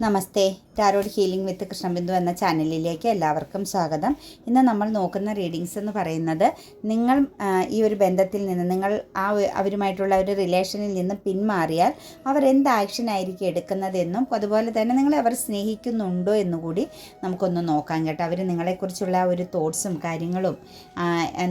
నమస్తే tarot healing വിത്ത് കൃഷ്ണബിന്ദു എന്ന ചാനലിലേക്ക് എല്ലാവർക്കും സ്വാഗതം. ഇന്ന് നമ്മൾ നോക്കുന്ന റീഡിങ്സ് എന്ന് പറയുന്നത് നിങ്ങൾ ഈ ഒരു ബന്ധത്തിൽ നിന്ന് നിങ്ങൾ ആ അവരുമായിട്ടുള്ള ഒരു റിലേഷനിൽ നിന്ന് പിന്മാറിയാൽ അവർ എന്ത് ആക്ഷൻ ആയിരിക്കും എടുക്കുന്നതെന്നും അതുപോലെ തന്നെ നിങ്ങളെ അവർ സ്നേഹിക്കുന്നുണ്ടോ എന്നുകൂടി നമുക്കൊന്ന് നോക്കാം കേട്ടോ. അവർ നിങ്ങളെക്കുറിച്ചുള്ള ഒരു തോട്ട്സും കാര്യങ്ങളും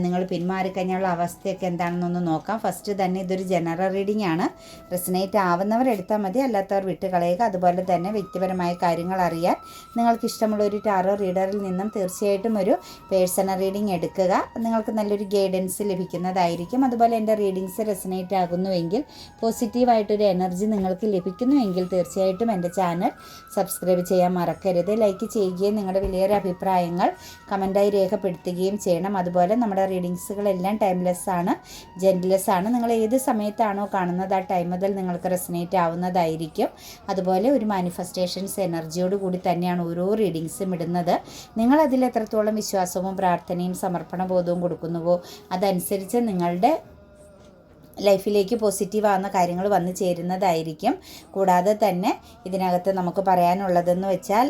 നിങ്ങൾ പിന്മാറിക്കഴിഞ്ഞുള്ള അവസ്ഥയൊക്കെ എന്താണെന്നൊന്ന് നോക്കാം. ഫസ്റ്റ് തന്നെ ഇതൊരു ജനറൽ റീഡിംഗ് ആണ്. റെസിനേറ്റ് ആവുന്നവർ എടുത്താൽ മതി അല്ലാത്തവർ വിട്ടുകളയുക. അതുപോലെ തന്നെ വ്യക്തിപരമായ കാര്യങ്ങൾ അറിയാൻ നിങ്ങൾക്ക് ഇഷ്ടമുള്ള ഒരു ടാറോ റീഡറിൽ നിന്നും തീർച്ചയായിട്ടും ഒരു പേഴ്സണൽ റീഡിംഗ് എടുക്കുക. നിങ്ങൾക്ക് നല്ലൊരു ഗൈഡൻസ് ലഭിക്കുന്നതായിരിക്കും. അതുപോലെ എന്റെ റീഡിങ്സ് റെസിനേറ്റ് ആകുന്നുവെങ്കിൽ പോസിറ്റീവായിട്ടൊരു എനർജി നിങ്ങൾക്ക് ലഭിക്കുന്നുവെങ്കിൽ തീർച്ചയായിട്ടും എന്റെ ചാനൽ സബ്സ്ക്രൈബ് ചെയ്യാൻ മറക്കരുത്. ലൈക്ക് ചെയ്യുകയും നിങ്ങളുടെ വലിയൊരു അഭിപ്രായങ്ങൾ കമന്റായി രേഖപ്പെടുത്തുകയും ചെയ്യണം. അതുപോലെ നമ്മുടെ റീഡിങ്സുകളെല്ലാം ടൈംലെസ് ആണ് ജെന്റ്ലെസ് ആണ്. നിങ്ങൾ ഏത് സമയത്താണോ കാണുന്നത് ആ ടൈം മുതൽ നിങ്ങൾക്ക് റെസിനേറ്റ് ആവുന്നതായിരിക്കും. അതുപോലെ ഒരു മാനിഫെസ്റ്റേഷൻസ് എനർജിയോട് കൂടി തന്നെയാണ് ഓരോ റീഡിങ്സും ഇടുന്നത്. നിങ്ങൾ അതിൽ എത്രത്തോളം വിശ്വാസവും പ്രാർത്ഥനയും സമർപ്പണ ബോധവും കൊടുക്കുന്നുവോ അതനുസരിച്ച് നിങ്ങളുടെ ലൈഫിലേക്ക് പോസിറ്റീവ് ആവുന്ന കാര്യങ്ങൾ വന്നു ചേരുന്നതായിരിക്കും. കൂടാതെ തന്നെ ഇതിനകത്ത് നമുക്ക് പറയാനുള്ളതെന്ന് വെച്ചാൽ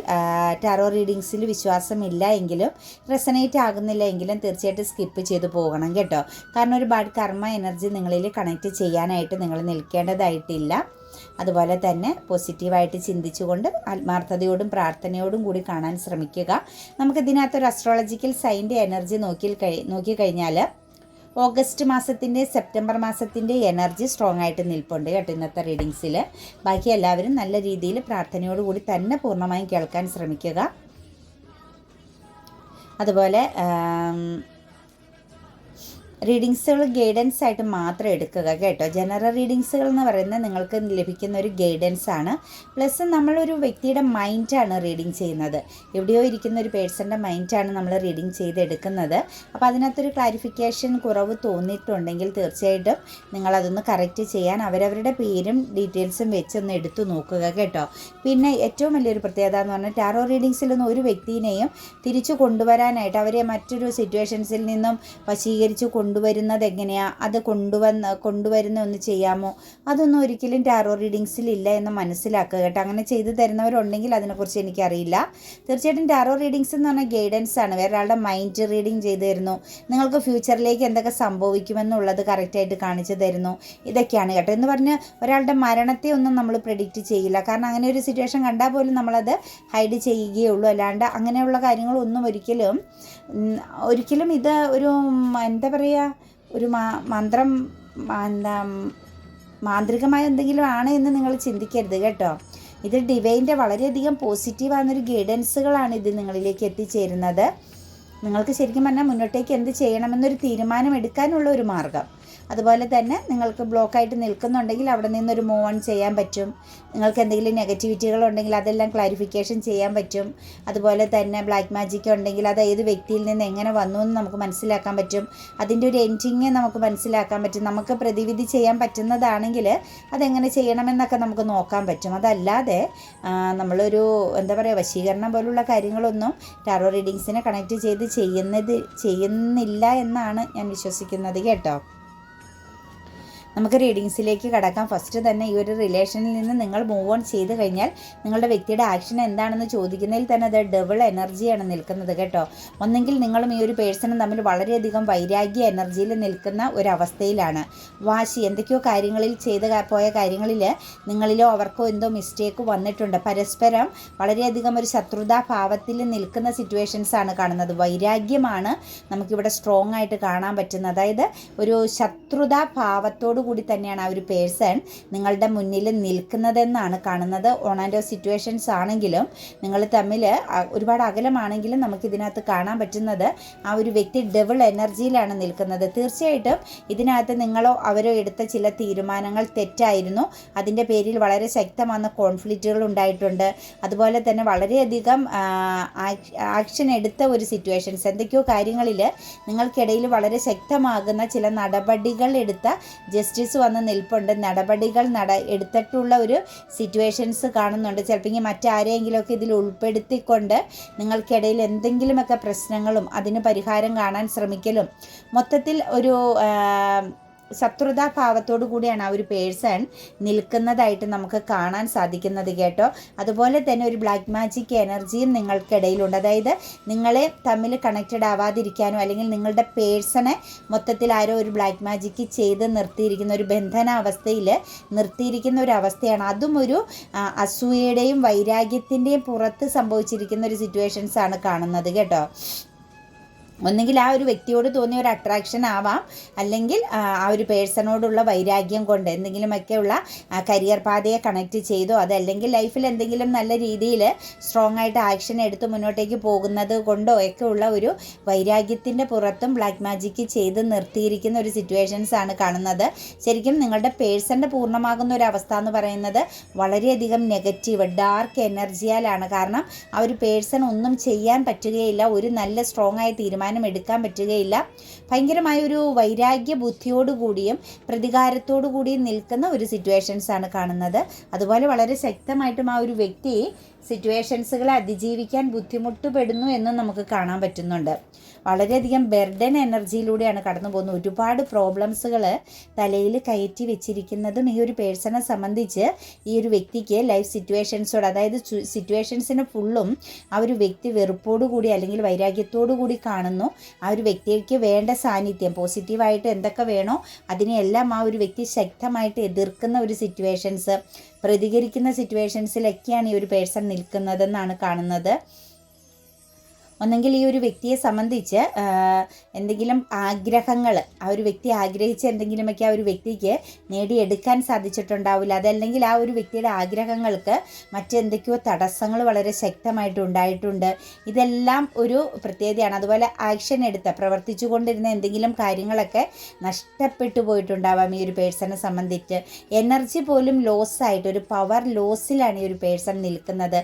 ടാറോ റീഡിങ്സിൽ വിശ്വാസമില്ല എങ്കിലും റെസനേറ്റ് ആകുന്നില്ല എങ്കിലും തീർച്ചയായിട്ടും സ്കിപ്പ് ചെയ്ത് പോകണം കേട്ടോ. കാരണം ഒരു കർമ്മ എനർജി നിങ്ങളിൽ കണക്ട് ചെയ്യാനായിട്ട് നിങ്ങൾ നിൽക്കേണ്ടതായിട്ടില്ല. അതുപോലെ തന്നെ പോസിറ്റീവായിട്ട് ചിന്തിച്ചുകൊണ്ട് ആത്മാർത്ഥതയോടും പ്രാർത്ഥനയോടും കൂടി കാണാൻ ശ്രമിക്കുക. നമുക്ക് ഇതിനകത്തൊരു അസ്ട്രോളജിക്കൽ സൈന്റെ എനർജി നോക്കി കഴി നോക്കിക്കഴിഞ്ഞാൽ ഓഗസ്റ്റ് മാസത്തിന്റെ സെപ്റ്റംബർ മാസത്തിന്റെ എനർജി സ്ട്രോങ് ആയിട്ട് നിൽപ്പുണ്ട് കേട്ടോ ഇന്നത്തെ റീഡിങ്സിൽ ബാക്കി എല്ലാവരും നല്ല രീതിയിൽ പ്രാർത്ഥനയോടുകൂടി തന്നെ പൂർണമായും കേൾക്കാൻ ശ്രമിക്കുക. അതുപോലെ റീഡിങ്സുകൾ ഗൈഡൻസ് ആയിട്ട് മാത്രം എടുക്കുക കേട്ടോ. ജനറൽ റീഡിങ്സുകൾ എന്ന് പറയുന്നത് നിങ്ങൾക്ക് ലഭിക്കുന്ന ഒരു ഗൈഡൻസ് ആണ് പ്ലസ് നമ്മളൊരു വ്യക്തിയുടെ മൈൻഡാണ് റീഡിങ് ചെയ്യുന്നത്. എവിടെയോ ഇരിക്കുന്ന ഒരു പേഴ്സന്റെ മൈൻഡാണ് നമ്മൾ റീഡിങ് ചെയ്തെടുക്കുന്നത്. അപ്പോൾ അതിനകത്തൊരു ക്ലാരിഫിക്കേഷൻ കുറവ് തോന്നിയിട്ടുണ്ടെങ്കിൽ തീർച്ചയായിട്ടും നിങ്ങളതൊന്ന് കറക്റ്റ് ചെയ്യാൻ അവരവരുടെ പേരും ഡീറ്റെയിൽസും വെച്ചൊന്ന് എടുത്തു നോക്കുക കേട്ടോ. പിന്നെ ഏറ്റവും വലിയൊരു പ്രത്യേകത എന്ന് പറഞ്ഞാൽ ടാറോ റീഡിങ്സിലൊന്നും ഒരു വ്യക്തിയെയും തിരിച്ചു കൊണ്ടുവരാനായിട്ട് അവരെ മറ്റൊരു സിറ്റുവേഷൻസിൽ നിന്നും വശീകരിച്ച് കൊണ്ടുവരുന്നത് എങ്ങനെയാണ് അത് കൊണ്ടുവന്ന് കൊണ്ടുവരുന്ന ഒന്ന് ചെയ്യാമോ? അതൊന്നും ഒരിക്കലും ടാറോ റീഡിങ്സിൽ ഇല്ല എന്ന് മനസ്സിലാക്കുക കേട്ടോ. അങ്ങനെ ചെയ്തു തരുന്നവരുണ്ടെങ്കിൽ അതിനെക്കുറിച്ച് എനിക്കറിയില്ല. തീർച്ചയായിട്ടും ടാറോ റീഡിങ്സ് എന്ന് പറഞ്ഞാൽ ഗൈഡൻസ് ആണ്. വേറെ ആളുടെ മൈൻഡ് റീഡിങ് ചെയ്തു തരുന്നു. നിങ്ങൾക്ക് ഫ്യൂച്ചറിലേക്ക് എന്തൊക്കെ സംഭവിക്കുമെന്നുള്ളത് കറക്റ്റായിട്ട് കാണിച്ചു തരുന്നു. ഇതൊക്കെയാണ് കേട്ടോ. എന്ന് പറഞ്ഞ് ഒരാളുടെ മരണത്തെ ഒന്നും നമ്മൾ പ്രിഡിക്റ്റ് ചെയ്യില്ല. കാരണം അങ്ങനെ ഒരു സിറ്റുവേഷൻ കണ്ടാൽ പോലും നമ്മളത് ഹൈഡ് ചെയ്യുകയുള്ളൂ അല്ലാണ്ട് അങ്ങനെയുള്ള കാര്യങ്ങളൊന്നും ഒരിക്കലും ഒരിക്കലും ഇത് ഒരു എന്താ പറയുക ഒരു മാ- മന്ത്രം എന്താ മാന്ത്രികമായ എന്തെങ്കിലും ആണ് എന്ന് നിങ്ങൾ ചിന്തിക്കരുത് കേട്ടോ. ഇത് ഡിവൈന്റെ വളരെയധികം പോസിറ്റീവാകുന്നൊരു ഗൈഡൻസുകളാണ് ഇത് നിങ്ങളിലേക്ക് എത്തിച്ചേരുന്നത്. നിങ്ങൾക്ക് ശരിക്കും പറഞ്ഞാൽ മുന്നോട്ടേക്ക് എന്ത് ചെയ്യണമെന്നൊരു തീരുമാനം എടുക്കാനുള്ള ഒരു മാർഗം അതുപോലെ തന്നെ നിങ്ങൾക്ക് ബ്ലോക്കായിട്ട് നിൽക്കുന്നുണ്ടെങ്കിൽ അവിടെ നിന്നൊരു മൂവ് ഓൺ ചെയ്യാൻ പറ്റും. നിങ്ങൾക്ക് എന്തെങ്കിലും നെഗറ്റിവിറ്റികൾ ഉണ്ടെങ്കിൽ അതെല്ലാം ക്ലാരിഫിക്കേഷൻ ചെയ്യാൻ പറ്റും. അതുപോലെ തന്നെ ബ്ലാക്ക് മാജിക് ഉണ്ടെങ്കിൽ അത് ഏത് വ്യക്തിയിൽ നിന്ന് എങ്ങനെ വന്നു എന്ന് നമുക്ക് മനസ്സിലാക്കാൻ പറ്റും. അതിന്റെ ഒരു എൻഡിങ് നമുക്ക് മനസ്സിലാക്കാൻ പറ്റും. നമുക്ക് പ്രതിവിധി ചെയ്യാൻ പറ്റുന്നതാണെങ്കിൽ അതെങ്ങനെ ചെയ്യണമെന്നൊക്കെ നമുക്ക് നോക്കാൻ പറ്റും. അതല്ലാതെ നമ്മളൊരു എന്താ പറയുക വശീകരണം പോലുള്ള കാര്യങ്ങളൊന്നും ടാറോ റീഡിങ്സിനെ കണക്ട് ചെയ്ത് ചെയ്യുന്നത് ചെയ്യുന്നില്ല എന്നാണ് ഞാൻ വിശ്വസിക്കുന്നത്. കേട്ടോ? നമുക്ക് റീഡിങ്സിലേക്ക് കടക്കാം. ഫസ്റ്റ് തന്നെ ഈ ഒരു റിലേഷനിൽ നിന്ന് നിങ്ങൾ മൂവ് ഓൺ ചെയ്ത് കഴിഞ്ഞാൽ നിങ്ങളുടെ വ്യക്തിയുടെ ആക്ഷൻ എന്താണെന്ന് ചോദിക്കുന്നതിൽ തന്നെ അത് ഡബിൾ എനർജിയാണ് നിൽക്കുന്നത് കേട്ടോ. ഒന്നെങ്കിൽ നിങ്ങളും ഈ ഒരു പേഴ്സണും തമ്മിൽ വളരെയധികം വൈരാഗ്യ എനർജിയിൽ നിൽക്കുന്ന ഒരവസ്ഥയിലാണ് വാശി എന്തൊക്കെയോ കാര്യങ്ങളിൽ ചെയ്ത് പോയ കാര്യങ്ങളിൽ നിങ്ങളിലോ അവർക്കോ എന്തോ മിസ്റ്റേക്ക് വന്നിട്ടുണ്ട്. പരസ്പരം വളരെയധികം ഒരു ശത്രുതാ ഭാവത്തിൽ നിൽക്കുന്ന സിറ്റുവേഷൻസ് ആണ് കാണുന്നത്. വൈരാഗ്യമാണ് നമുക്കിവിടെ സ്ട്രോങ് ആയിട്ട് കാണാൻ പറ്റുന്നത്. അതായത് ഒരു ശത്രുതാ ഭാവത്തോടു കൂടി തന്നെയാണ് ആ ഒരു പേഴ്സൺ നിങ്ങളുടെ മുന്നിൽ നിൽക്കുന്നതെന്നാണ് കാണുന്നത്. ഓൺ ആൻഡ് ഓഫ് സിറ്റുവേഷൻസ് ആണെങ്കിലും നിങ്ങൾ തമ്മിൽ ഒരുപാട് അകലമാണെങ്കിലും നമുക്ക് ഇതിനകത്ത് കാണാൻ പറ്റുന്നത് ആ ഒരു വ്യക്തി ഡബിൾ എനർജിയിലാണ് നിൽക്കുന്നത്. തീർച്ചയായിട്ടും ഇതിനകത്ത് നിങ്ങളോ അവരോ എടുത്ത ചില തീരുമാനങ്ങൾ തെറ്റായിരുന്നു. അതിന്റെ പേരിൽ വളരെ ശക്തമായ കോൺഫ്ലിക്റ്റുകൾ ഉണ്ടായിട്ടുണ്ട്. അതുപോലെ തന്നെ വളരെയധികം ആക്ഷൻ എടുത്ത ഒരു സിറ്റുവേഷൻസ്. എന്തൊക്കെയോ കാര്യങ്ങളിൽ നിങ്ങൾക്കിടയിൽ വളരെ ശക്തമാകുന്ന ചില നടപടികൾ എടുത്ത ജസ്റ്റിസ് വന്ന് നിൽപ്പുണ്ട്. നടപടികൾ നട എടുത്തിട്ടുള്ള ഒരു സിറ്റുവേഷൻസ് കാണുന്നുണ്ട്. ചിലപ്പോൾ ഇനി മറ്റാരെയെങ്കിലുമൊക്കെ ഇതിൽ ഉൾപ്പെടുത്തിക്കൊണ്ട് നിങ്ങൾക്കിടയിൽ എന്തെങ്കിലുമൊക്കെ പ്രശ്നങ്ങളും അതിന് പരിഹാരം കാണാൻ ശ്രമിക്കലും. മൊത്തത്തിൽ ഒരു ആ, ശത്രുതാ കൂടിയാണ് ആ ഒരു പേഴ്സൺ നിൽക്കുന്നതായിട്ട് നമുക്ക് കാണാൻ സാധിക്കുന്നത് കേട്ടോ. അതുപോലെ തന്നെ ഒരു ബ്ലാക്ക് മാജിക് എനർജിയും നിങ്ങൾക്കിടയിലുണ്ട്. അതായത് നിങ്ങളെ തമ്മിൽ കണക്റ്റഡ് ആവാതിരിക്കാനോ അല്ലെങ്കിൽ നിങ്ങളുടെ പേഴ്സണെ മൊത്തത്തിൽ ആരോ ഒരു ബ്ലാക്ക് മാജിക് ചെയ്ത് നിർത്തിയിരിക്കുന്ന ഒരു ബന്ധനാവസ്ഥയിൽ നിർത്തിയിരിക്കുന്ന ഒരു അവസ്ഥയാണ്. അതും ഒരു അസൂയയുടെയും വൈരാഗ്യത്തിന്റെയും പുറത്ത് സംഭവിച്ചിരിക്കുന്ന ഒരു സിറ്റുവേഷൻസ് ആണ് കാണുന്നത് കേട്ടോ. ഒന്നുകിൽ ആ ഒരു വ്യക്തിയോട് തോന്നിയ ഒരു അട്രാക്ഷൻ ആവാം. അല്ലെങ്കിൽ ആ ഒരു പേഴ്സണോടുള്ള വൈരാഗ്യം കൊണ്ട് എന്തെങ്കിലുമൊക്കെയുള്ള കരിയർ പാതയെ കണക്ട് ചെയ്തോ അതല്ലെങ്കിൽ ലൈഫിൽ എന്തെങ്കിലും നല്ല രീതിയിൽ സ്ട്രോങ് ആയിട്ട് ആക്ഷൻ എടുത്ത് മുന്നോട്ടേക്ക് പോകുന്നത് കൊണ്ടോ ഒക്കെ ഉള്ള ഒരു വൈരാഗ്യത്തിന്റെ പുറത്തും ബ്ലാക്ക് മാജിക്ക് ചെയ്ത് നിർത്തിയിരിക്കുന്ന ഒരു സിറ്റുവേഷൻസ് ആണ് കാണുന്നത്. ശരിക്കും നിങ്ങളുടെ പേഴ്സന്റെ പൂർണമാകുന്ന ഒരു അവസ്ഥ എന്ന് പറയുന്നത് വളരെയധികം നെഗറ്റീവ് ഡാർക്ക് എനർജിയാലാണ് കാരണം ആ ഒരു പേഴ്സൺ ഒന്നും ചെയ്യാൻ പറ്റുകയില്ല. ഒരു നല്ല സ്ട്രോങ് ആയ തീരുമാനം എടുക്കാൻ പറ്റുകയില്ല. ഭയങ്കരമായ ഒരു വൈരാഗ്യ ബുദ്ധിയോടുകൂടിയും പ്രതികാരത്തോടു കൂടിയും നിൽക്കുന്ന ഒരു സിറ്റുവേഷൻസ് ആണ് കാണുന്നത്. അതുപോലെ വളരെ ശക്തമായിട്ടും ആ ഒരു വ്യക്തി സിറ്റുവേഷൻസുകളെ അതിജീവിക്കാൻ ബുദ്ധിമുട്ടുപെടുന്നു എന്ന് നമുക്ക് കാണാൻ പറ്റുന്നുണ്ട്. വളരെയധികം ബെർഡൻ എനർജിയിലൂടെയാണ് കടന്നു പോകുന്നത് ഒരുപാട് പ്രോബ്ലംസുകൾ തലയിൽ കയറ്റി വെച്ചിരിക്കുന്നതും ഈ ഒരു പേഴ്സണെ സംബന്ധിച്ച് ഈ ഒരു വ്യക്തിക്ക് ലൈഫ് സിറ്റുവേഷൻസോട് അതായത് സിറ്റുവേഷൻസിന് ഫുള്ളും ആ ഒരു വ്യക്തി വെറുപ്പോടുകൂടി അല്ലെങ്കിൽ വൈരാഗ്യത്തോടു കൂടി കാണുന്നു. ആ ഒരു വ്യക്തിക്ക് വേണ്ട സാന്നിധ്യം പോസിറ്റീവായിട്ട് എന്തൊക്കെ വേണോ അതിനെയെല്ലാം ആ ഒരു വ്യക്തി ശക്തമായിട്ട് എതിർക്കുന്ന ഒരു സിറ്റുവേഷൻസ്. പ്രതികരിക്കുന്ന സിറ്റുവേഷൻസിലൊക്കെയാണ് ഈ ഒരു പേഴ്സൺ നിൽക്കുന്നതെന്നാണ് കാണുന്നത്. ഒന്നെങ്കിൽ ഈ ഒരു വ്യക്തിയെ സംബന്ധിച്ച് എന്തെങ്കിലും ആഗ്രഹങ്ങൾ ആ ഒരു വ്യക്തി ആഗ്രഹിച്ച എന്തെങ്കിലുമൊക്കെ ആ ഒരു വ്യക്തിക്ക് നേടിയെടുക്കാൻ സാധിച്ചിട്ടുണ്ടാവില്ല. അതല്ലെങ്കിൽ ആ ഒരു വ്യക്തിയുടെ ആഗ്രഹങ്ങൾക്ക് മറ്റെന്തൊക്കെയോ തടസ്സങ്ങൾ വളരെ ശക്തമായിട്ട് ഉണ്ടായിട്ടുണ്ട്. ഇതെല്ലാം ഒരു പ്രത്യേകതയാണ്. അതുപോലെ ആക്ഷൻ എടുത്ത പ്രവർത്തിച്ചു കൊണ്ടിരുന്ന എന്തെങ്കിലും കാര്യങ്ങളൊക്കെ നഷ്ടപ്പെട്ടു പോയിട്ടുണ്ടാവാം ഈ ഒരു പേഴ്സണെ സംബന്ധിച്ച്. എനർജി പോലും ലോസ് ആയിട്ട് ഒരു പവർ ലോസിലാണ് ഈ ഒരു പേഴ്സൺ നിൽക്കുന്നത്.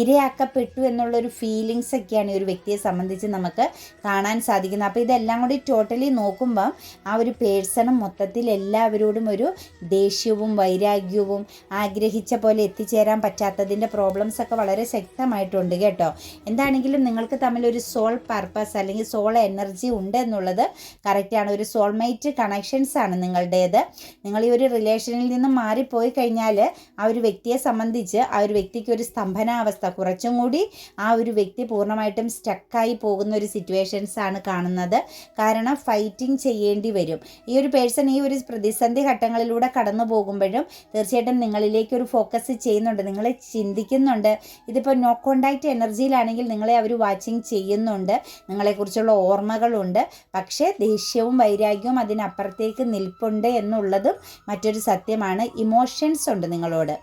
ഇരയാക്കപ്പെട്ടു എന്നുള്ളൊരു ഫീലിങ്സ് ഒക്കെയാണ് ഈ ഒരു വ്യക്തിയെ സംബന്ധിച്ച് നമുക്ക് കാണാൻ സാധിക്കുന്നത് അപ്പോൾ ഇതെല്ലാം കൂടി ടോട്ടലി നോക്കുമ്പം ആ ഒരു പേഴ്സണും മൊത്തത്തിൽ എല്ലാവരോടും ഒരു ദേഷ്യവും വൈരാഗ്യവും ആഗ്രഹിച്ച പോലെ എത്തിച്ചേരാൻ പറ്റാത്തതിന്റെ പ്രോബ്ലംസ് ഒക്കെ വളരെ ശക്തമായിട്ടുണ്ട് കേട്ടോ. എന്താണെങ്കിലും നിങ്ങൾക്ക് തമ്മിൽ ഒരു സോൾ പർപ്പസ് അല്ലെങ്കിൽ സോൾ എനർജി ഉണ്ട് എന്നുള്ളത് കറക്റ്റാണ് ഒരു സോൾമേറ്റ് കണക്ഷൻസ് ആണ് നിങ്ങളുടേത്. നിങ്ങൾ ഈ ഒരു റിലേഷനിൽ നിന്ന് മാറിപ്പോയി കഴിഞ്ഞാൽ ആ ഒരു വ്യക്തിയെ സംബന്ധിച്ച് ആ ഒരു വ്യക്തിക്ക് ഒരു സ്തംഭനാവസ്ഥ കുറച്ചും കൂടി ആ ഒരു വ്യക്തി പൂർണമായിട്ടും സ്റ്റക്കായി പോകുന്ന ഒരു സിറ്റുവേഷൻസ് ആണ് കാണുന്നത്. കാരണം ഫൈറ്റിംഗ് ചെയ്യേണ്ടി വരും. ഈ ഒരു പേഴ്സൺ ഈ ഒരു പ്രതിസന്ധി ഘട്ടങ്ങളിലൂടെ കടന്നു പോകുമ്പോഴും തീർച്ചയായിട്ടും നിങ്ങളിലേക്ക് ഒരു ഫോക്കസ് ചെയ്യുന്നുണ്ട്. നിങ്ങളെ ചിന്തിക്കുന്നുണ്ട്. ഇതിപ്പോൾ നോ കോണ്ടാക്റ്റ് എനർജിയിലാണെങ്കിൽ നിങ്ങളെ അവർ വാച്ചിങ് ചെയ്യുന്നുണ്ട്. നിങ്ങളെക്കുറിച്ചുള്ള ഓർമ്മകളുണ്ട്. പക്ഷേ ദേഷ്യവും വൈരാഗ്യവും അതിനപ്പുറത്തേക്ക് നിൽപ്പുണ്ട് എന്നുള്ളതും മറ്റൊരു സത്യമാണ്. ഇമോഷൻസ് ഉണ്ട് നിങ്ങളോട്.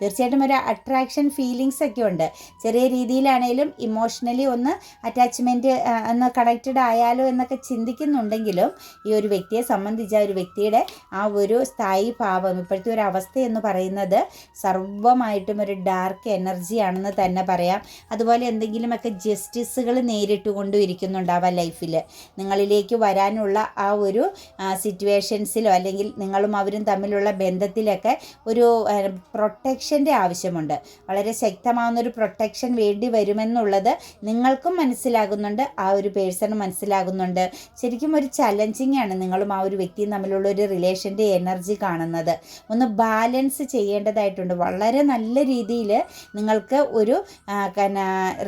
തീർച്ചയായിട്ടും ഒരു അട്രാക്ഷൻ ഫീലിങ്സ് ഒക്കെ ഉണ്ട്. ചെറിയ രീതിയിലാണേലും ഇമോഷണലി ഒന്ന് അറ്റാച്ച്മെന്റ് ഒന്ന് കണക്റ്റഡ് ആയാലോ എന്നൊക്കെ ചിന്തിക്കുന്നുണ്ടെങ്കിലും ഈ ഒരു വ്യക്തിയെ സംബന്ധിച്ച് ആ ഒരു വ്യക്തിയുടെ ആ ഒരു സ്ഥായി ഭാവം ഇപ്പോഴത്തെ ഒരു അവസ്ഥ എന്ന് പറയുന്നത് സർവമായിട്ടും ഒരു ഡാർക്ക് എനർജി ആണെന്ന് തന്നെ പറയാം. അതുപോലെ എന്തെങ്കിലുമൊക്കെ ജസ്റ്റിസുകൾ നേരിട്ടുകൊണ്ടും ഇരിക്കുന്നുണ്ടാവാം ലൈഫിൽ നിങ്ങളിലേക്ക് വരാനുള്ള ആ ഒരു സിറ്റുവേഷൻസിലോ അല്ലെങ്കിൽ നിങ്ങളും അവരും തമ്മിലുള്ള ബന്ധത്തിലൊക്കെ ഒരു പ്രൊട്ടക്ഷന്റെ ആവശ്യമുണ്ട്. വളരെ ശക്തമാവുന്ന ഒരു പ്രൊട്ടക്ഷൻ വേണ്ടി വരുമെന്നുള്ളത് നിങ്ങൾക്കും മനസ്സിലാകുന്നുണ്ട് ആ ഒരു പേഴ്സണും മനസ്സിലാകുന്നുണ്ട്. ശരിക്കും ഒരു ചലഞ്ചിങ് ആണ് നിങ്ങളും ആ ഒരു വ്യക്തിയും തമ്മിലുള്ള ഒരു റിലേഷന്റെ എനർജി കാണുന്നത്. ഒന്ന് ബാലൻസ് ചെയ്യേണ്ടതായിട്ടുണ്ട്. വളരെ നല്ല രീതിയിൽ നിങ്ങൾക്ക് ഒരു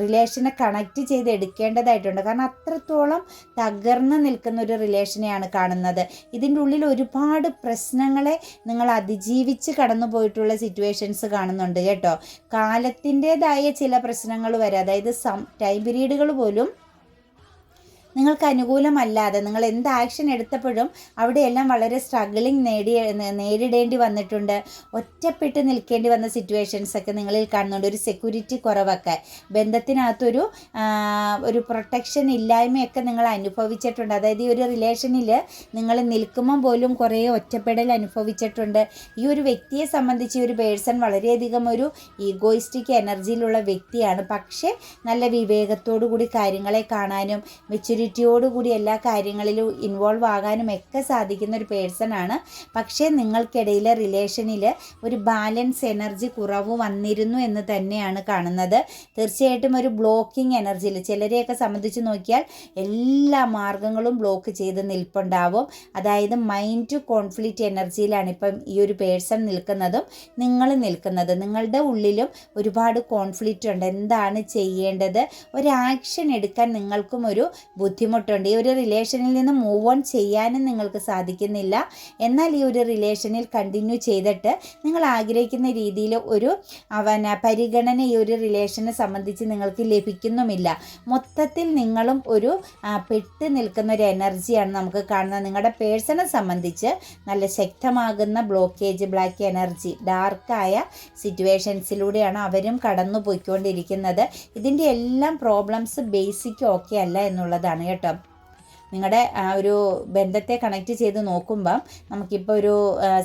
റിലേഷനെ കണക്ട് ചെയ്ത് എടുക്കേണ്ടതായിട്ടുണ്ട്. കാരണം അത്രത്തോളം തകർന്ന് നിൽക്കുന്ന ഒരു റിലേഷനെയാണ് കാണുന്നത്. ഇതിന്റെ ഉള്ളിൽ ഒരുപാട് പ്രശ്നങ്ങളെ നിങ്ങൾ അതിജീവിച്ച് കടന്നു പോയിട്ടുള്ള സിറ്റുവേഷൻസ് കാണുന്നുണ്ട് കേട്ടോ. കാലത്തിന്റെതായ ചില പ്രശ്നങ്ങൾ വരെ അതായത് സം ടൈം പീരീഡുകൾ പോലും നിങ്ങൾക്ക് അനുകൂലമല്ലാതെ നിങ്ങൾ എന്ത് ആക്ഷൻ എടുത്തപ്പോഴും അവിടെയെല്ലാം വളരെ സ്ട്രഗിളിങ് നേടി നേരിടേണ്ടി വന്നിട്ടുണ്ട്. ഒറ്റപ്പെട്ട് നിൽക്കേണ്ടി വന്ന സിറ്റുവേഷൻസ് ഒക്കെ നിങ്ങളിൽ കാണുന്നുണ്ട്. ഒരു സെക്യൂരിറ്റി കുറവൊക്കെ. ബന്ധത്തിനകത്തൊരു ഒരു പ്രൊട്ടക്ഷൻ ഇല്ലായ്മയൊക്കെ നിങ്ങൾ അനുഭവിച്ചിട്ടുണ്ട്. അതായത് ഈ ഒരു റിലേഷനിൽ നിങ്ങൾ നിൽക്കുമ്പം പോലും കുറേ ഒറ്റപ്പെടൽ അനുഭവിച്ചിട്ടുണ്ട്. ഈ ഒരു വ്യക്തിയെ സംബന്ധിച്ച് ഒരു പേഴ്സൺ വളരെയധികം ഒരു ഈഗോയിസ്റ്റിക് എനർജിയിലുള്ള വ്യക്തിയാണ്. പക്ഷേ നല്ല വിവേകത്തോടു കൂടി കാര്യങ്ങളെ കാണാനും മെച്യൂരിറ്റി മെച്യൂരിറ്റിയോടുകൂടി എല്ലാ കാര്യങ്ങളിലും ഇൻവോൾവ് ആകാനും ഒക്കെ സാധിക്കുന്ന ഒരു പേഴ്സൺ ആണ്. പക്ഷേ നിങ്ങൾക്കിടയിലെ റിലേഷനിൽ ഒരു ബാലൻസ് എനർജി കുറവ് വന്നിരുന്നു എന്ന് തന്നെയാണ് കാണുന്നത്. തീർച്ചയായിട്ടും ഒരു ബ്ലോക്കിംഗ് എനർജിയിൽ ചിലരെയൊക്കെ സംബന്ധിച്ച് നോക്കിയാൽ എല്ലാ മാർഗങ്ങളും ബ്ലോക്ക് ചെയ്ത് നിൽപ്പുണ്ടാവും. അതായത് മൈൻഡ് ടു കോൺഫ്ലിക്റ്റ് എനർജിയിലാണ് ഇപ്പം ഈ ഒരു പേഴ്സൺ നിൽക്കുന്നതും നിങ്ങൾ നിൽക്കുന്നത്. നിങ്ങളുടെ ഉള്ളിലും ഒരുപാട് കോൺഫ്ലിക്റ്റ് ഉണ്ട്. എന്താണ് ചെയ്യേണ്ടത്? ഒരു ആക്ഷൻ എടുക്കാൻ നിങ്ങൾക്കും ഒരു ബുദ്ധിമുട്ടുണ്ട്. ഈ ഒരു റിലേഷനിൽ നിന്ന് മൂവ് ഓൺ ചെയ്യാനും നിങ്ങൾക്ക് സാധിക്കുന്നില്ല. എന്നാൽ ഈ ഒരു റിലേഷനിൽ കണ്ടിന്യൂ ചെയ്തിട്ട് നിങ്ങൾ ആഗ്രഹിക്കുന്ന രീതിയിൽ ഒരു അവന പരിഗണന ഈ ഒരു റിലേഷനെ സംബന്ധിച്ച് നിങ്ങൾക്ക് ലഭിക്കുന്നുമില്ല. മൊത്തത്തിൽ നിങ്ങളും ഒരു പെട്ട് നിൽക്കുന്ന ഒരു എനർജിയാണ് നമുക്ക് കാണുന്നത്. നിങ്ങളുടെ പേഴ്സണെ സംബന്ധിച്ച് നല്ല ശക്തമാകുന്ന ബ്ലോക്കേജ് ബ്ലാക്ക് എനർജി ഡാർക്കായ സിറ്റുവേഷൻസിലൂടെയാണ് അവരും കടന്നു പോയിക്കൊണ്ടിരിക്കുന്നത് ഇതിന്റെ എല്ലാം പ്രോബ്ലംസ് ബേസിക് ഓക്കെ അല്ല എന്നുള്ളതാണ്. കേട്ടോ നിങ്ങളുടെ ആ ഒരു ബന്ധത്തെ കണക്ട് ചെയ്ത് നോക്കുമ്പം നമുക്കിപ്പോൾ ഒരു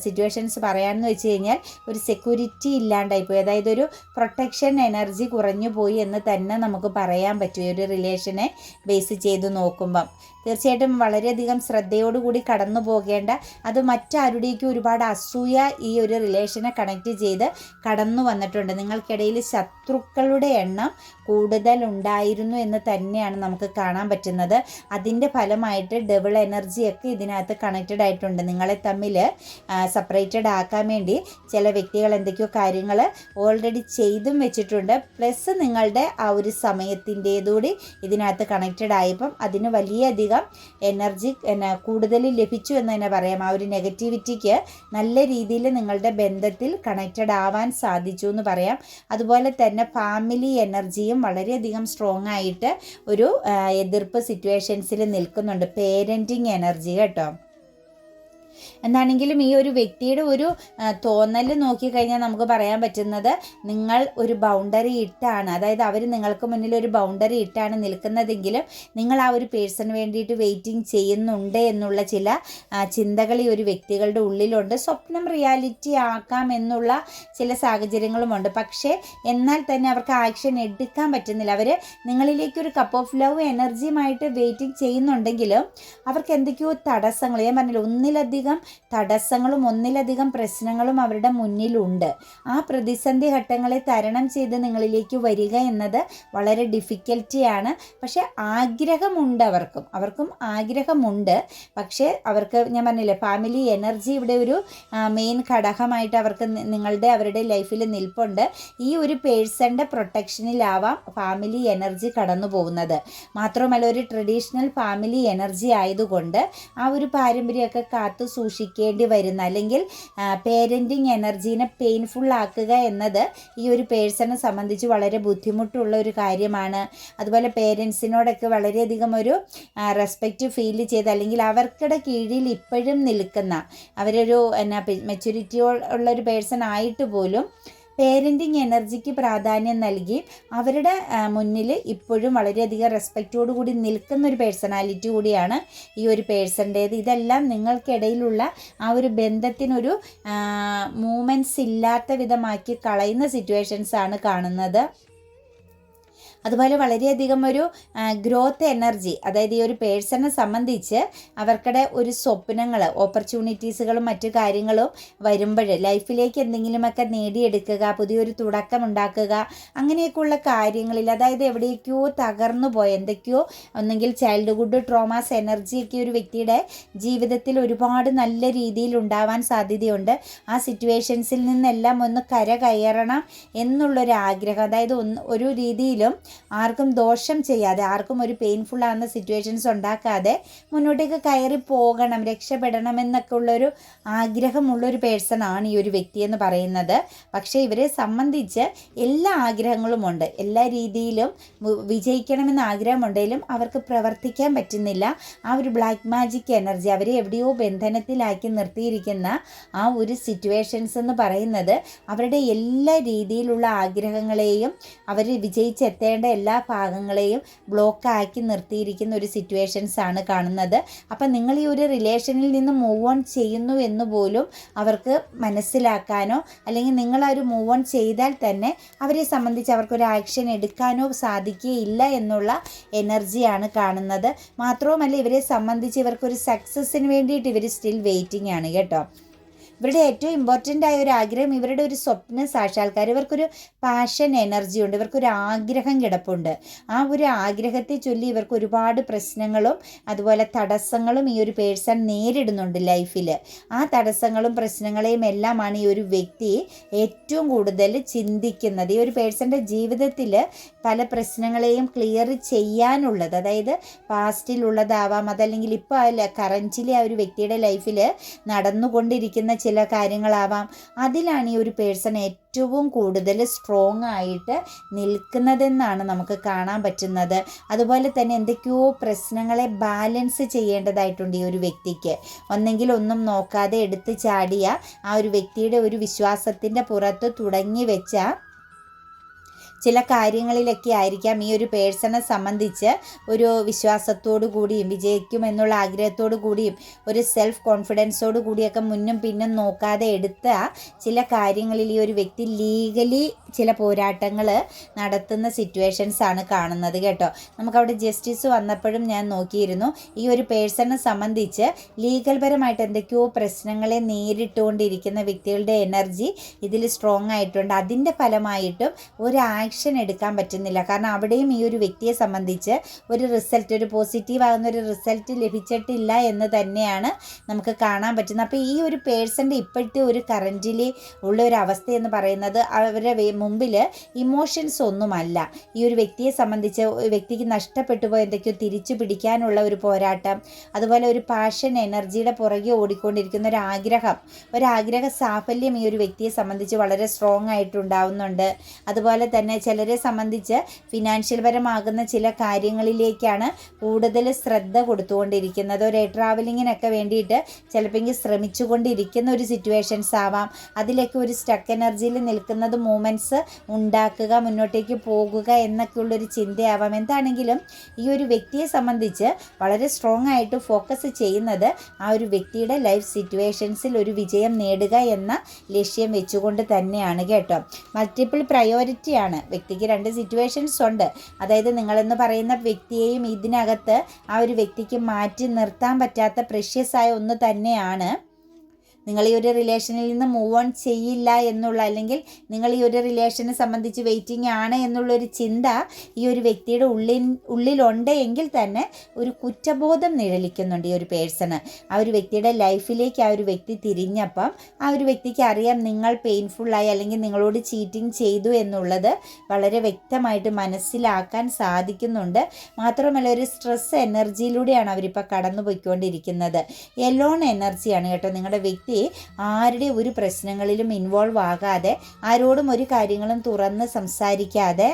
സിറ്റുവേഷൻസ് പറയാമെന്ന് വെച്ച് കഴിഞ്ഞാൽ ഒരു സെക്യൂരിറ്റി ഇല്ലാണ്ടായിപ്പോയി അതായത് ഒരു പ്രൊട്ടക്ഷൻ എനർജി കുറഞ്ഞു പോയി എന്ന് തന്നെ നമുക്ക് പറയാൻ പറ്റും. ഒരു റിലേഷനെ ബേസ് ചെയ്ത് നോക്കുമ്പം. തീർച്ചയായിട്ടും വളരെയധികം ശ്രദ്ധയോടുകൂടി കടന്നു പോകേണ്ട അത് മറ്റാരുടേക്കും ഒരുപാട് അസൂയ ഈ ഒരു റിലേഷനെ കണക്ട് ചെയ്ത് കടന്നു വന്നിട്ടുണ്ട്. നിങ്ങൾക്കിടയിൽ ശത്രുക്കളുടെ എണ്ണം കൂടുതൽ ഉണ്ടായിരുന്നു എന്ന് തന്നെയാണ് നമുക്ക് കാണാൻ പറ്റുന്നത്. അതിന്റെ ഫലമായിട്ട് ഡബിൾ എനർജിയൊക്കെ ഇതിനകത്ത് കണക്റ്റഡ് ആയിട്ടുണ്ട്. നിങ്ങളെ തമ്മിൽ സെപ്പറേറ്റഡ് ആക്കാൻ വേണ്ടി ചില വ്യക്തികൾ എന്തൊക്കെയോ കാര്യങ്ങൾ ഓൾറെഡി ചെയ്തും വെച്ചിട്ടുണ്ട്. പ്ലസ് നിങ്ങളുടെ ആ ഒരു സമയത്തിന്റേതുകൂടി ഇതിനകത്ത് കണക്റ്റഡ് ആയപ്പം അതിന് വലിയധികം എനർജി എന്നെ കൂടുതൽ ലഭിച്ചു എന്ന് തന്നെ പറയാം. ആ ഒരു നെഗറ്റിവിറ്റിക്ക് നല്ല രീതിയിൽ നിങ്ങളുടെ ബന്ധത്തിൽ കണക്റ്റഡ് ആവാൻ സാധിച്ചു എന്ന് പറയാം. അതുപോലെ തന്നെ ഫാമിലി എനർജിയും വളരെയധികം സ്ട്രോങ് ആയിട്ട് ഒരു എതിർപ്പ് സിറ്റുവേഷൻസിൽ നിൽക്കുന്നുണ്ട് പേരന്റിങ് എനർജി കേട്ടോ. എന്താണെങ്കിലും ഈ ഒരു വ്യക്തിയുടെ ഒരു തോന്നൽ നോക്കിക്കഴിഞ്ഞാൽ നമുക്ക് പറയാൻ പറ്റുന്നത് നിങ്ങൾ ഒരു ബൗണ്ടറി ഇട്ടാണ്. അതായത് അവർ നിങ്ങൾക്ക് മുന്നിൽ ഒരു ബൗണ്ടറി ഇട്ടാണ് നിൽക്കുന്നതെങ്കിലും നിങ്ങൾ ആ ഒരു പേഴ്സൺ വേണ്ടിയിട്ട് വെയിറ്റിംഗ് ചെയ്യുന്നുണ്ട് എന്നുള്ള ചില ചിന്തകൾ ഈ ഒരു വ്യക്തികളുടെ ഉള്ളിലുണ്ട്. സ്വപ്നം റിയാലിറ്റി ആക്കാം എന്നുള്ള ചില സാഹചര്യങ്ങളുമുണ്ട്. പക്ഷേ എന്നാൽ തന്നെ അവർക്ക് ആക്ഷൻ എടുക്കാൻ പറ്റുന്നില്ല. അവർ നിങ്ങളിലേക്ക് ഒരു കപ്പ് ഓഫ് ലവ് എനർജിയുമായിട്ട് വെയിറ്റിംഗ് ചെയ്യുന്നുണ്ടെങ്കിലും അവർക്ക് എന്തൊക്കെയോ തടസ്സങ്ങൾ ഞാൻ പറഞ്ഞില്ല ഒന്നിലധികം തടസ്സങ്ങളും ഒന്നിലധികം പ്രശ്നങ്ങളും അവരുടെ മുന്നിലുണ്ട്. ആ പ്രതിസന്ധി ഘട്ടങ്ങളെ തരണം ചെയ്ത് നിങ്ങളിലേക്ക് വരിക എന്നത് വളരെ ഡിഫിക്കൽറ്റിയാണ് പക്ഷേ ആഗ്രഹമുണ്ട് അവർക്കും. അവർക്കും ആഗ്രഹമുണ്ട്. പക്ഷേ അവർക്ക് ഞാൻ പറഞ്ഞില്ലേ ഫാമിലി എനർജി ഇവിടെ ഒരു മെയിൻ ഘടകമായിട്ട് അവർക്ക് നിങ്ങളുടെ അവരുടെ ലൈഫിൽ നിൽപ്പുണ്ട്. ഈ ഒരു പേഴ്സന്റെ പ്രൊട്ടക്ഷനിലാവാം ഫാമിലി എനർജി കടന്നു പോകുന്നത്. മാത്രമല്ല ഒരു ട്രഡീഷണൽ ഫാമിലി എനർജി ആയതുകൊണ്ട് ആ ഒരു പാരമ്പര്യമൊക്കെ കാത്തു സൂക്ഷിക്കേണ്ടി വരുന്ന അല്ലെങ്കിൽ പേരന്റിങ് എനർജീനെ പെയിൻഫുൾ ആക്കുക എന്നത് ഈ ഒരു പേഴ്സണെ സംബന്ധിച്ച് വളരെ ബുദ്ധിമുട്ടുള്ള ഒരു കാര്യമാണ്. അതുപോലെ പേരൻസിനോടൊക്കെ വളരെയധികം ഒരു റെസ്പെക്റ്റ് ഫീൽ ചെയ്ത് അല്ലെങ്കിൽ അവർക്കിടെ കീഴിൽ ഇപ്പോഴും നിൽക്കുന്ന അവരൊരു എന്നാ മെച്ചൂരിറ്റിയോ ഉള്ള ഒരു പേഴ്സൺ ആയിട്ട് പോലും പേരന്റിങ് എനർജിക്ക് പ്രാധാന്യം നൽകി അവരുടെ മുന്നിൽ ഇപ്പോഴും വളരെയധികം റെസ്പെക്റ്റോടു കൂടി നിൽക്കുന്ന ഒരു പേഴ്സണാലിറ്റി കൂടിയാണ് ഈ ഒരു പേഴ്സന്റേത്. ഇതെല്ലാം നിങ്ങൾക്കിടയിലുള്ള ആ ഒരു ബന്ധത്തിനൊരു മൂമെന്റ്സ് ഇല്ലാത്ത വിധമാക്കി കളയുന്ന സിറ്റുവേഷൻസ് ആണ് കാണുന്നത്. അതുപോലെ വളരെയധികം ഒരു ഗ്രോത്ത് എനർജി അതായത് ഈ ഒരു പേഴ്സണെ സംബന്ധിച്ച് അവർക്കടെ ഒരു സ്വപ്നങ്ങൾ ഓപ്പർച്യൂണിറ്റീസുകളും മറ്റു കാര്യങ്ങളും വരുമ്പോൾ ലൈഫിലേക്ക് എന്തെങ്കിലുമൊക്കെ നേടിയെടുക്കുക പുതിയൊരു തുടക്കം ഉണ്ടാക്കുക അങ്ങനെയൊക്കെയുള്ള കാര്യങ്ങളിൽ അതായത് എവിടേക്കോ തകർന്നു പോയ എന്തൊക്കെയോ ഒന്നെങ്കിൽ ചൈൽഡ്ഹുഡ് ട്രോമാസ് എനർജിയൊക്കെ ഒരു വ്യക്തിയുടെ ജീവിതത്തിൽ ഒരുപാട് നല്ല രീതിയിൽ ഉണ്ടാവാൻ സാധ്യതയുണ്ട്. ആ സിറ്റുവേഷൻസിൽ നിന്നെല്ലാം ഒന്ന് കര കയറണം എന്നുള്ളൊരു ആഗ്രഹം അതായത് ഒന്ന് ഒരു രീതിയിലും ആർക്കും ദോഷം ചെയ്യാതെ ആർക്കും ഒരു പെയിൻഫുൾ ആകുന്ന സിറ്റുവേഷൻസ് ഉണ്ടാക്കാതെ മുന്നോട്ടേക്ക് കയറി പോകണം രക്ഷപ്പെടണം എന്നൊക്കെ ഉള്ളൊരു ആഗ്രഹമുള്ളൊരു പേഴ്സൺ ആണ് ഈ ഒരു വ്യക്തി എന്ന് പറയുന്നത്. പക്ഷേ ഇവരെ സംബന്ധിച്ച് എല്ലാ ആഗ്രഹങ്ങളും ഉണ്ട് എല്ലാ രീതിയിലും വിജയിക്കണമെന്ന ആഗ്രഹമുണ്ടെങ്കിലും അവർക്ക് പ്രവർത്തിക്കാൻ പറ്റുന്നില്ല. ആ ഒരു ബ്ലാക്ക് മാജിക് എനർജി അവരെ എവിടെയോ ബന്ധനത്തിലാക്കി നിർത്തിയിരിക്കുന്ന ആ ഒരു സിറ്റുവേഷൻസ് എന്ന് പറയുന്നത് അവരുടെ എല്ലാ രീതിയിലുള്ള ആഗ്രഹങ്ങളെയും അവർ വിജയിച്ചെത്തേണം പോകേണ്ട എല്ലാ ഭാഗങ്ങളെയും ബ്ലോക്ക് ആക്കി നിർത്തിയിരിക്കുന്ന ഒരു സിറ്റുവേഷൻസ് ആണ് കാണുന്നത്. അപ്പം നിങ്ങൾ ഈ ഒരു റിലേഷനിൽ നിന്ന് മൂവ് ഓൺ ചെയ്യുന്നു എന്ന് പോലും അവർക്ക് മനസ്സിലാക്കാനോ അല്ലെങ്കിൽ നിങ്ങൾ ആ ഒരു മൂവ് ഓൺ ചെയ്താൽ തന്നെ അവരെ സംബന്ധിച്ച് അവർക്കൊരു ആക്ഷൻ എടുക്കാനോ സാധിക്കുകയില്ല എന്നുള്ള എനർജിയാണ് കാണുന്നത്. മാത്രവുമല്ല ഇവരെ സംബന്ധിച്ച് ഇവർക്കൊരു സക്സസ്സിന് വേണ്ടിയിട്ട് ഇവർ സ്റ്റിൽ വെയിറ്റിംഗ് ആണ് കേട്ടോ. ഇവരുടെ ഏറ്റവും ഇമ്പോർട്ടന്റ് ആയ ഒരു ആഗ്രഹം ഇവരുടെ ഒരു സ്വപ്ന സാക്ഷാത്കാരം ഇവർക്കൊരു പാഷൻ എനർജി ഉണ്ട്. ഇവർക്കൊരു ആഗ്രഹം കിടപ്പുണ്ട്. ആ ഒരു ആഗ്രഹത്തെ ചൊല്ലി ഇവർക്ക് ഒരുപാട് പ്രശ്നങ്ങളും അതുപോലെ തടസ്സങ്ങളും ഈ ഒരു പേഴ്സൺ നേരിടുന്നുണ്ട് ലൈഫിൽ ആ തടസ്സങ്ങളും പ്രശ്നങ്ങളെയും എല്ലാമാണ് ഈ ഒരു വ്യക്തി ഏറ്റവും കൂടുതൽ ചിന്തിക്കുന്നത്. ഈ ഒരു പേഴ്സന്റെ ജീവിതത്തിൽ പല പ്രശ്നങ്ങളെയും ക്ലിയർ ചെയ്യാനുള്ളത് അതായത് പാസ്റ്റിലുള്ളതാവാം അതല്ലെങ്കിൽ ഇപ്പോൾ അല്ല കറന്റിലെ ആ ഒരു വ്യക്തിയുടെ ലൈഫിൽ നടന്നുകൊണ്ടിരിക്കുന്ന ചില കാര്യങ്ങളാവാം. അതിലാണ് ഈ ഒരു പേഴ്സൺ ഏറ്റവും കൂടുതൽ സ്ട്രോങ് ആയിട്ട് നിൽക്കുന്നതെന്നാണ് നമുക്ക് കാണാൻ പറ്റുന്നത്. അതുപോലെ തന്നെ എന്തൊക്കെയോ പ്രശ്നങ്ങളെ ബാലൻസ് ചെയ്യേണ്ടതായിട്ടുണ്ട് ഈ ഒരു വ്യക്തിക്ക്. ഒന്നെങ്കിൽ ഒന്നും നോക്കാതെ എടുത്ത് ചാടിയ ആ ഒരു വ്യക്തിയുടെ ഒരു വിശ്വാസത്തിന്റെ പുറത്ത് തുടങ്ങി വെച്ച ചില കാര്യങ്ങളിലൊക്കെ ആയിരിക്കാം ഈ ഒരു പേഴ്സണെ സംബന്ധിച്ച് ഒരു വിശ്വാസത്തോടു കൂടിയും വിജയിക്കുമെന്നുള്ള ആഗ്രഹത്തോടു കൂടിയും ഒരു സെൽഫ് കോൺഫിഡൻസോടു കൂടിയൊക്കെ മുന്നും പിന്നും നോക്കാതെ എടുത്ത ചില കാര്യങ്ങളിൽ ഈ ഒരു വ്യക്തി ലീഗലി ചില പോരാട്ടങ്ങൾ നടത്തുന്ന സിറ്റുവേഷൻസ് ആണ് കാണുന്നത് കേട്ടോ. നമുക്കവിടെ ജസ്റ്റിസ് വന്നപ്പോഴും ഞാൻ നോക്കിയിരുന്നു. ഈ ഒരു പേഴ്സണെ സംബന്ധിച്ച് ലീഗൽ പരമായിട്ട് എന്തൊക്കെയോ പ്രശ്നങ്ങളെ നേരിട്ടുകൊണ്ടിരിക്കുന്ന വ്യക്തികളുടെ എനർജി ഇതിൽ സ്ട്രോങ് ആയിട്ടുണ്ട്. അതിന്റെ ഫലമായിട്ടും ഒരു ആക്ഷൻ എടുക്കാൻ പറ്റുന്നില്ല. കാരണം അവിടെയും ഈ ഒരു വ്യക്തിയെ സംബന്ധിച്ച് ഒരു റിസൾട്ട് ഒരു പോസിറ്റീവ് ആകുന്ന ഒരു റിസൾട്ട് ലഭിച്ചിട്ടില്ല എന്ന് തന്നെയാണ് നമുക്ക് കാണാൻ പറ്റുന്നത്. അപ്പോൾ ഈ ഒരു പേഴ്സന്റെ ഇപ്പോഴത്തെ ഒരു കറന്റിൽ ഉള്ള ഒരു അവസ്ഥ എന്ന് പറയുന്നത് അവരുടെ മുമ്പിൽ ഇമോഷൻസ് ഒന്നുമല്ല. ഈ ഒരു വ്യക്തിയെ സംബന്ധിച്ച് വ്യക്തിക്ക് നഷ്ടപ്പെട്ടു പോയ എന്തൊക്കെയോ തിരിച്ചു പിടിക്കാനുള്ള ഒരു പോരാട്ടം അതുപോലെ ഒരു പാഷൻ എനർജിയുടെ പുറകെ ഓടിക്കൊണ്ടിരിക്കുന്ന ഒരു ആഗ്രഹം ഒരു ആഗ്രഹ സാഫല്യം ഈ ഒരു വ്യക്തിയെ സംബന്ധിച്ച് വളരെ സ്ട്രോങ് ആയിട്ടുണ്ടാവുന്നുണ്ട്. അതുപോലെ തന്നെ ചിലരെ സംബന്ധിച്ച് ഫിനാൻഷ്യൽ പരമാകുന്ന ചില കാര്യങ്ങളിലേക്കാണ് കൂടുതൽ ശ്രദ്ധ കൊടുത്തുകൊണ്ടിരിക്കുന്നത്. ഒരു ട്രാവലിങ്ങിനൊക്കെ വേണ്ടിയിട്ട് ചിലപ്പോൾ ശ്രമിച്ചുകൊണ്ടിരിക്കുന്ന ഒരു സിറ്റുവേഷൻസ് ആവാം. അതിലൊക്കെ ഒരു സ്റ്റക്ക് എനർജിയിൽ നിൽക്കുന്നത് മൂമെന്റ്സ് ഉണ്ടാക്കുക മുന്നോട്ടേക്ക് പോകുക എന്നൊക്കെയുള്ളൊരു ചിന്തയാവാം. എന്താണെങ്കിലും ഈ ഒരു വ്യക്തിയെ സംബന്ധിച്ച് വളരെ സ്ട്രോങ് ആയിട്ട് ഫോക്കസ് ചെയ്യുന്നത് ആ ഒരു വ്യക്തിയുടെ ലൈഫ് സിറ്റുവേഷൻസിൽ ഒരു വിജയം നേടുക എന്ന ലക്ഷ്യം വെച്ചുകൊണ്ട് തന്നെയാണ് കേട്ടോ. മൾട്ടിപ്പിൾ പ്രയോറിറ്റിയാണ് വ്യക്തിക്ക് രണ്ട് സിറ്റുവേഷൻസ് ഉണ്ട്. അതായത് നിങ്ങളെന്ന് പറയുന്ന വ്യക്തിയെയും ഇതിനകത്ത് ആ ഒരു വ്യക്തിക്ക് മാറ്റി നിർത്താൻ പറ്റാത്ത പ്രഷ്യസായ ഒന്ന് തന്നെയാണ്. നിങ്ങൾ ഈ ഒരു റിലേഷനിൽ നിന്ന് മൂവ് ഓൺ ചെയ്യില്ല എന്നുള്ള അല്ലെങ്കിൽ നിങ്ങൾ ഈ ഒരു റിലേഷനെ സംബന്ധിച്ച് വെയിറ്റിംഗ് ആണ് എന്നുള്ളൊരു ചിന്ത ഈ ഒരു വ്യക്തിയുടെ ഉള്ളിൽ ഉള്ളിലുണ്ട് എങ്കിൽ തന്നെ ഒരു കുറ്റബോധം നിഴലിക്കുന്നുണ്ട് ഈ ഒരു പേഴ്സണ് ആ ഒരു വ്യക്തിയുടെ ലൈഫിലേക്ക് ആ ഒരു വ്യക്തി തിരിഞ്ഞപ്പം ആ ഒരു വ്യക്തിക്ക് അറിയാം നിങ്ങൾ പെയിൻഫുള്ളായി അല്ലെങ്കിൽ നിങ്ങളോട് ചീറ്റിംഗ് ചെയ്തു എന്നുള്ളത് വളരെ വ്യക്തമായിട്ട് മനസ്സിലാക്കാൻ സാധിക്കുന്നുണ്ട്. മാത്രമല്ല ഒരു സ്ട്രെസ് എനർജിയിലൂടെയാണ് അവരിപ്പോൾ കടന്നു പോയിക്കൊണ്ടിരിക്കുന്നത് എലോൺ എനർജിയാണ് കേട്ടോ നിങ്ങളുടെ വ്യക്തി ആരുടെ ഒരു പ്രശ്നങ്ങളിലും ഇൻവോൾവ് ആകാതെ ആരോടും ഒരു കാര്യങ്ങളും തുറന്ന് സംസാരിക്കാതെ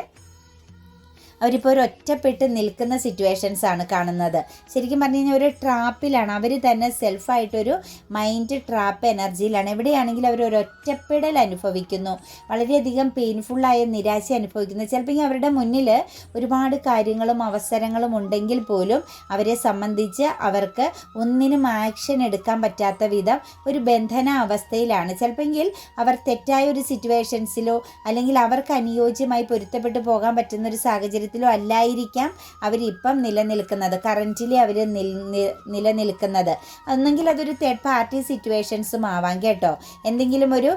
അവരിപ്പോൾ ഒരു ഒറ്റപ്പെട്ട് നിൽക്കുന്ന സിറ്റുവേഷൻസ് ആണ് കാണുന്നത്. ശരിക്കും പറഞ്ഞു കഴിഞ്ഞാൽ ഒരു ട്രാപ്പിലാണ് അവർ തന്നെ സെൽഫായിട്ടൊരു മൈൻഡ് ട്രാപ്പ് എനർജിയിലാണ് എവിടെയാണെങ്കിലും അവർ ഒരു ഒറ്റപ്പെടൽ അനുഭവിക്കുന്നു. വളരെയധികം പെയിൻഫുള്ളായ നിരാശ അനുഭവിക്കുന്നു. ചിലപ്പോൾ അവരുടെ മുന്നിൽ ഒരുപാട് കാര്യങ്ങളും അവസരങ്ങളും ഉണ്ടെങ്കിൽ പോലും അവരെ സംബന്ധിച്ച് അവർക്ക് ഒന്നിനും ആക്ഷൻ എടുക്കാൻ പറ്റാത്ത വിധം ഒരു ബന്ധന അവസ്ഥയിലാണ് ചിലപ്പോൾ അവർ തെറ്റായ ഒരു സിറ്റുവേഷൻസിലോ അല്ലെങ്കിൽ അവർക്ക് അനുയോജ്യമായി പൊരുത്തപ്പെട്ടു പോകാൻ പറ്റുന്ന ഒരു സാഹചര്യം സാഹചര്യത്തിലോ അല്ലായിരിക്കാം അവരിപ്പം നിലനിൽക്കുന്നത്. കറന്റിലി അവർ നിലനിൽക്കുന്നത്. ഒന്നെങ്കിൽ അതൊരു തേർഡ് പാർട്ടി സിറ്റുവേഷൻസും ആവാം കേട്ടോ. എന്തെങ്കിലും ഒരു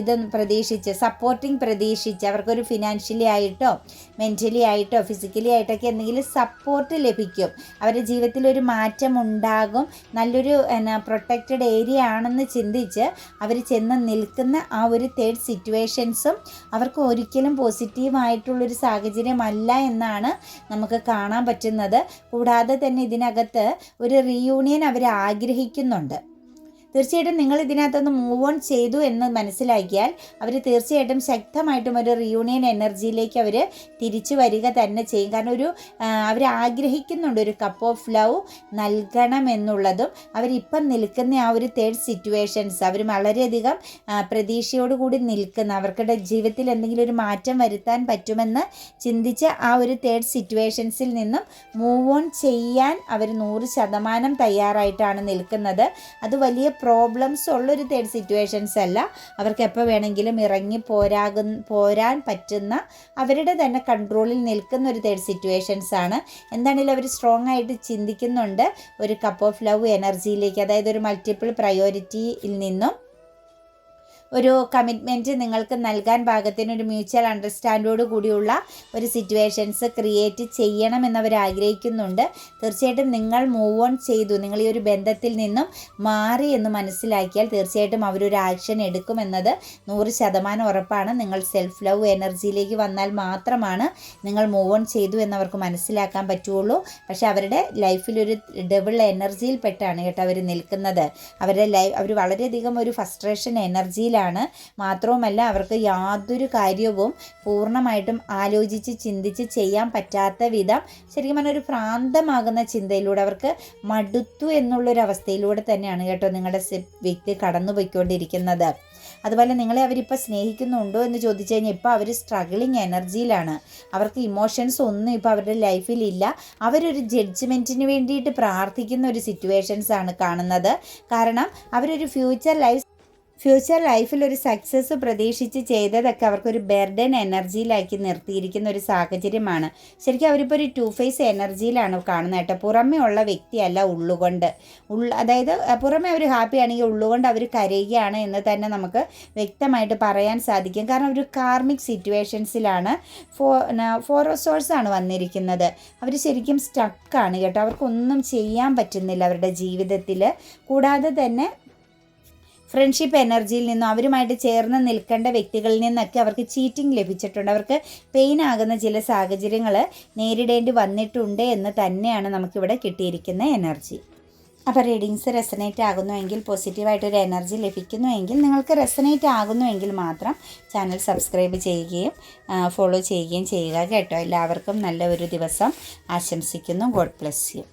ഇത് പ്രതീക്ഷിച്ച് സപ്പോർട്ടിങ് പ്രതീക്ഷിച്ച് അവർക്കൊരു ഫിനാൻഷ്യലി ആയിട്ടോ മെന്റലി ആയിട്ടോ ഫിസിക്കലി ആയിട്ടൊക്കെ എന്തെങ്കിലും സപ്പോർട്ട് ലഭിക്കും. അവരുടെ ജീവിതത്തിൽ ഒരു മാറ്റം ഉണ്ടാകും. നല്ലൊരു എന്നാ പ്രൊട്ടക്റ്റഡ് ഏരിയ ആണെന്ന് ചിന്തിച്ച് അവർ ചെന്ന് നിൽക്കുന്ന ആ ഒരു തേർഡ് സിറ്റുവേഷൻസും അവർക്ക് ഒരിക്കലും പോസിറ്റീവായിട്ടുള്ളൊരു സാഹചര്യം സാഹചര്യമല്ല എന്നാണ് നമുക്ക് കാണാൻ പറ്റുന്നത്. കൂടാതെ തന്നെ ഇതിനകത്ത് ഒരു റീയൂണിയൻ അവർ ആഗ്രഹിക്കുന്നുണ്ട്. തീർച്ചയായിട്ടും നിങ്ങൾ ഇതിനകത്തൊന്ന് മൂവ് ഓൺ ചെയ്തു എന്ന് മനസ്സിലാക്കിയാൽ അവർ തീർച്ചയായിട്ടും ശക്തമായിട്ടും ഒരു റിയൂണിയൻ എനർജിയിലേക്ക് അവർ തിരിച്ചു വരിക തന്നെ ചെയ്യും. കാരണം ഒരു അവർ ആഗ്രഹിക്കുന്നുണ്ട് ഒരു കപ്പ് ഓഫ് ലവ് നൽകണം എന്നുള്ളതും അവരിപ്പം നിൽക്കുന്ന ആ ഒരു തേർഡ് സിറ്റുവേഷൻസ് അവർ വളരെയധികം പ്രതീക്ഷയോടുകൂടി നിൽക്കുന്ന അവർക്കുടെ ജീവിതത്തിൽ എന്തെങ്കിലും ഒരു മാറ്റം വരുത്താൻ പറ്റുമെന്ന് ചിന്തിച്ച ആ ഒരു തേർഡ് സിറ്റുവേഷൻസിൽ നിന്നും മൂവ് ഓൺ ചെയ്യാൻ അവർ നൂറ് ശതമാനം തയ്യാറായിട്ടാണ് നിൽക്കുന്നത്. അത് വലിയ പ്രോബ്ലംസ് ഉള്ളൊരു തേർഡ് സിറ്റുവേഷൻസ് അല്ല. അവർക്ക് എപ്പോൾ വേണമെങ്കിലും ഇറങ്ങി പോരാകുന്ന പോരാൻ പറ്റുന്ന അവരുടെ തന്നെ കൺട്രോളിൽ നിൽക്കുന്ന ഒരു തേർഡ് സിറ്റുവേഷൻസ് ആണ്. എന്താണെങ്കിലും അവർ സ്ട്രോങ് ആയിട്ട് ചിന്തിക്കുന്നുണ്ട്. ഒരു കപ്പ് ഓഫ് ലവ് എനർജിയിലേക്ക് അതായത് ഒരു മൾട്ടിപ്പിൾ പ്രയോറിറ്റിയിൽ നിന്നും ഒരു കമ്മിറ്റ്മെന്റ് നിങ്ങൾക്ക് നൽകാൻ പാകത്തിന് ഒരു മ്യൂച്വൽ അണ്ടർസ്റ്റാൻഡോട് കൂടിയുള്ള ഒരു സിറ്റുവേഷൻസ് ക്രിയേറ്റ് ചെയ്യണമെന്നവർ ആഗ്രഹിക്കുന്നുണ്ട്. തീർച്ചയായിട്ടും നിങ്ങൾ മൂവ് ഓൺ ചെയ്തു. നിങ്ങൾ ഈ ഒരു ബന്ധത്തിൽ നിന്നും മാറി എന്ന് മനസ്സിലാക്കിയാൽ തീർച്ചയായിട്ടും അവരൊരു ആക്ഷൻ എടുക്കുമെന്നത് നൂറ് ശതമാനം ഉറപ്പാണ്. നിങ്ങൾ സെൽഫ് ലവ് എനർജിയിലേക്ക് വന്നാൽ മാത്രമാണ് നിങ്ങൾ മൂവ് ഓൺ ചെയ്തു എന്നവർക്ക് മനസ്സിലാക്കാൻ പറ്റുള്ളൂ. പക്ഷേ അവരുടെ ലൈഫിലൊരു ഡബിൾ എനർജിയിൽപ്പെട്ടാണ് കേട്ടോ അവർ നിൽക്കുന്നത്. അവരുടെ ലൈഫ് അവർ വളരെയധികം ഒരു ഫസ്ട്രേഷൻ എനർജിയിലാണ് മാത്രവുമല്ല അവർക്ക് യാതൊരു കാര്യവും പൂർണമായിട്ടും ആലോചിച്ച് ചിന്തിച്ച് ചെയ്യാൻ പറ്റാത്ത വിധം ശരിക്കും പറഞ്ഞാൽ ഒരു ഭ്രാന്തമാകുന്ന ചിന്തയിലൂടെ അവർക്ക് മടുത്തു എന്നുള്ളൊരവസ്ഥയിലൂടെ തന്നെയാണ് കേട്ടോ നിങ്ങളുടെ വ്യക്തി കടന്നു പോയിക്കൊണ്ടിരിക്കുന്നത് അതുപോലെ നിങ്ങളെ അവരിപ്പോൾ സ്നേഹിക്കുന്നുണ്ടോ എന്ന് ചോദിച്ചു കഴിഞ്ഞാൽ ഇപ്പോൾ അവർ സ്ട്രഗിളിങ് എനർജിയിലാണ് അവർക്ക് ഇമോഷൻസ് ഒന്നും ഇപ്പോൾ അവരുടെ ലൈഫിൽ ലൈഫിലില്ല അവരൊരു ജഡ്ജ്മെന്റിന് വേണ്ടിയിട്ട് പ്രാർത്ഥിക്കുന്ന ഒരു സിറ്റുവേഷൻസ് ആണ് കാണുന്നത്. കാരണം അവരൊരു ഫ്യൂച്ചർ ലൈഫ് ഫ്യൂച്ചർ ലൈഫിൽ ഒരു സക്സസ് പ്രതീക്ഷിച്ച് ചെയ്തതൊക്കെ അവർക്കൊരു ബെർഡൻ എനർജിയിലാക്കി നിർത്തിയിരിക്കുന്ന ഒരു സാഹചര്യമാണ്. ശരിക്കും അവരിപ്പോൾ ഒരു ടു ഫേസ് എനർജിയിലാണ് കാണുന്നത് കേട്ടോ. പുറമേ ഉള്ള വ്യക്തിയല്ല ഉള്ളുകൊണ്ട്. ഉള്ള അതായത് പുറമേ അവർ ഹാപ്പി ആണെങ്കിൽ ഉള്ളുകൊണ്ട് അവർ കരയുകയാണ് എന്ന് തന്നെ നമുക്ക് വ്യക്തമായിട്ട് പറയാൻ സാധിക്കും. കാരണം ഒരു കാർമിക് സിറ്റുവേഷൻസിലാണ് ഫോ ഫോറോസോഴ്സ് ആണ് വന്നിരിക്കുന്നത്. അവർ ശരിക്കും സ്റ്റക്കാണ് കേട്ടോ. അവർക്കൊന്നും ചെയ്യാൻ പറ്റുന്നില്ല അവരുടെ ജീവിതത്തിൽ കൂടാതെ തന്നെ ഫ്രണ്ട്ഷിപ്പ് എനർജിയിൽ നിന്നും അവരുമായിട്ട് ചേർന്ന് നിൽക്കേണ്ട വ്യക്തികളിൽ നിന്നൊക്കെ അവർക്ക് ചീറ്റിംഗ് ലഭിച്ചിട്ടുണ്ട്. അവർക്ക് പെയിൻ ആകുന്ന ചില സാഹചര്യങ്ങൾ നേരിടേണ്ടി വന്നിട്ടുണ്ട് എന്ന് തന്നെയാണ് നമുക്കിവിടെ കിട്ടിയിരിക്കുന്ന എനർജി അപ്പോൾ റീഡിങ്സ് റെസനേറ്റ് ആകുന്നുവെങ്കിൽ പോസിറ്റീവായിട്ടൊരു എനർജി ലഭിക്കുന്നുവെങ്കിൽ നിങ്ങൾക്ക് റെസനേറ്റ് ആകുന്നുവെങ്കിൽ മാത്രം ചാനൽ സബ്സ്ക്രൈബ് ചെയ്യുകയും ഫോളോ ചെയ്യുകയും ചെയ്യുക കേട്ടോ. എല്ലാവർക്കും നല്ല ഒരു ദിവസം ആശംസിക്കുന്നു. God bless you